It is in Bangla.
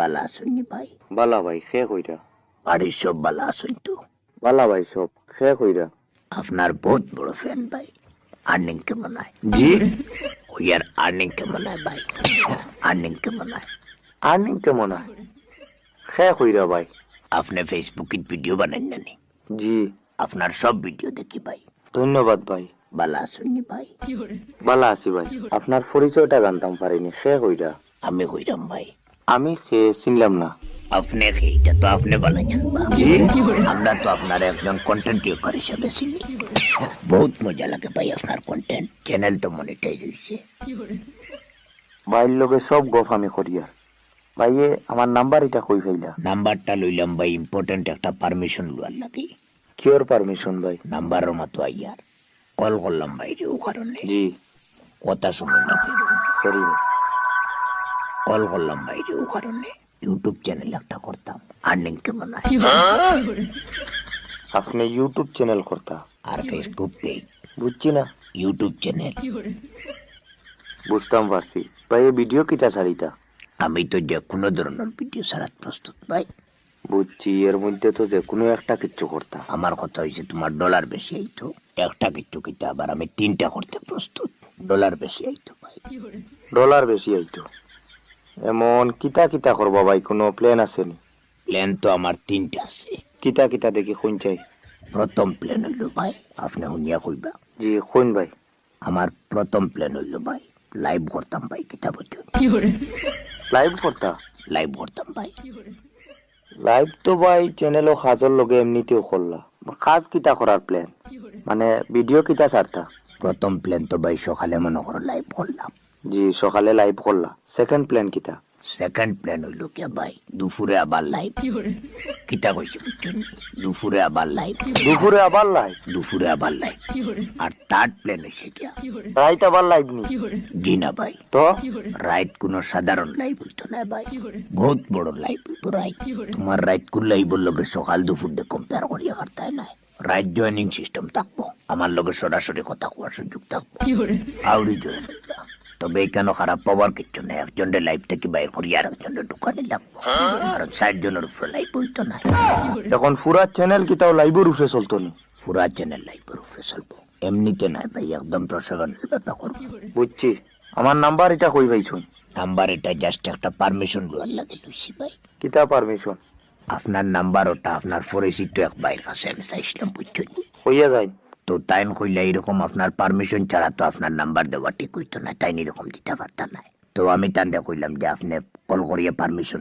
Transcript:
বালা আসুননি ভাই। বালা ভাই খে কইরা বাড়ির সব বালা আসুন তো। বালা ভাই সব খে কইরা আপনার বহুত বড় ফ্যান ভাই। আর্নিং কেমন হয় জি? ওই আর আর্নিং কেমন হয় ভাই। আর্নিং কেমন হয় আর্নিং কেমন হয় খে কইরা ভাই? আপনি ফেসবুকে ভিডিও বানান না? জি। আপনার সব ভিডিও দেখি ভাই। ধন্যবাদ ভাই। বালা আসুননি ভাই। বালা আছি ভাই। আপনার পরিচয়টা জানতাম পারিনি। খে কইরা আমি কইরাম ভাই। আমি চিনলাম না। আপনি এইটা তো আপনি বলা জানবা আমরা তো আপনার একজন কন্টেন্ট ক্রিয়েটর হিসেবে চিনি। বহুত মজা লাগে ভাই আপনার কন্টেন্ট চ্যানেল তো মনিটাইজ হয়েছে ভাইয়ের লগে সব গপ আমি করি আর। ভাইয়ে আমার নাম্বার এটা কই ফাইলা? নাম্বারটা লইলাম ভাই ইম্পর্টেন্ট একটা পারমিশন লওয়ার লাগে। কিওর পারমিশন ভাই? নাম্বারের মতো আইয়ার। কল করলাম ভাই ও কারণে। জি। কথা শুনুন না। সরি কল করলাম বাইরে ও কারণে ইউটিউব চ্যানেল একটা করতাম আর্নিং কেমন হয়? আপনি ইউটিউব চ্যানেল করতা? আর ফেসবুক পেজ? বুঝছি না। YouTube channel? বুঝতাম পারছি। ভাই এই ভিডিও কিটা ছাড়িতা? আমি তো যে কোনো ধরনের ভিডিও ছাড়াত প্রস্তুত ভাই। বুঝছি এর মধ্যে তো যে কোনো একটা কিচ্ছু করতা। আমার কথা হয়েছে তোমার ডলার বেশি আইতো একটা কিছু কিতা আবার আমি তিনটা করতে প্রস্তুত ডলার বেশি আইতো ভাই। ডলার বেশি আইতো। এমন কিতা কিতা করবা ভাই? কোনো প্ল্যান আছে নি? প্ল্যান তো আমার তিনটা আছে। কিতা কিতা দেখি কোন চাই। প্রথম প্ল্যান হইল ভাই আপনি শুনিয়া কইবা। জি কোন ভাই। আমার প্রথম প্ল্যান হইল ভাই লাইভ করতাম ভাই কিতা বলছেন লাইভ করতা লাইভ করতাম ভাই। লাইভ তো ভাই চ্যানেলও খাজর লগে এমনিতেও করলা খাজ কিতা করার প্ল্যান মানে ভিডিও কিতা ছাড়তা প্রথম প্ল্যান তো ভাই সকালে মনে করো লাইভ করলাম জি সকালে লাইভ করলা। সেকেন্ড প্ল্যান কিতা সেকেন্ড প্ল্যান হইল কে ভাই? দুপুরে আবার লাইভ কিতা কইছে দুপুরে আবার লাইভ দুপুরে আবার লাইভ দুপুরে আবার লাইভ আর থার্ড প্ল্যান হইছে কিয়া রাইত আবার লাইভ নি জি না ভাই। তো? রাইত কোনো সাধারণ লাইভ হইতো না ভাই। বহুত বড় লাইভ হইতো রাইত তোমার রাইত কোন লাইভের লগে সকাল দুপুর দিয়ে কম্পেয়ার করিয়া পারতাই নাই। রাইট জয়েনিং সিস্টেম থাকব। আমার লগে সরাসরি কথা কোয়ার সুযোগ থাকব। আউরি জয়েন তবে এখানে খারাপ পাওয়ার কিছু নেই। একজনের লাইফ থেকে বাইর করি আর একজনের দোকানে লাগবো। কারণ ষাট জনের উপরে লাইভ হইতো না। এখন পুরা চ্যানেল কিতাও লাইভের উঠে চলতো নি? পুরা চ্যানেল লাইভের উপরে চলবো। এমনিতে নাই ভাই একদম প্রসারণের ব্যাপার করব। বুঝছি। আমার নাম্বার এটা কই পাইছুন নাম্বার এটা জাস্ট একটা পারমিশন লওয়ার লাগে লইছি ভাই। কিতা পারমিশন আপনার নাম্বার ওটা আপনার পরিচিত এক বাইর কাছে আমি চাইছিলাম বুঝছেন হইয়া যায় তো তাই কইলে এরকম আপনার পারমিশন ছাড়া তো আপনার নাম্বার দেওয়া ঠিক হইতো না, তাই এরকম দিতে পারতাম না। তো আমি তান্ডে কইলাম যে, আপনি কল করিয়ে পারমিশন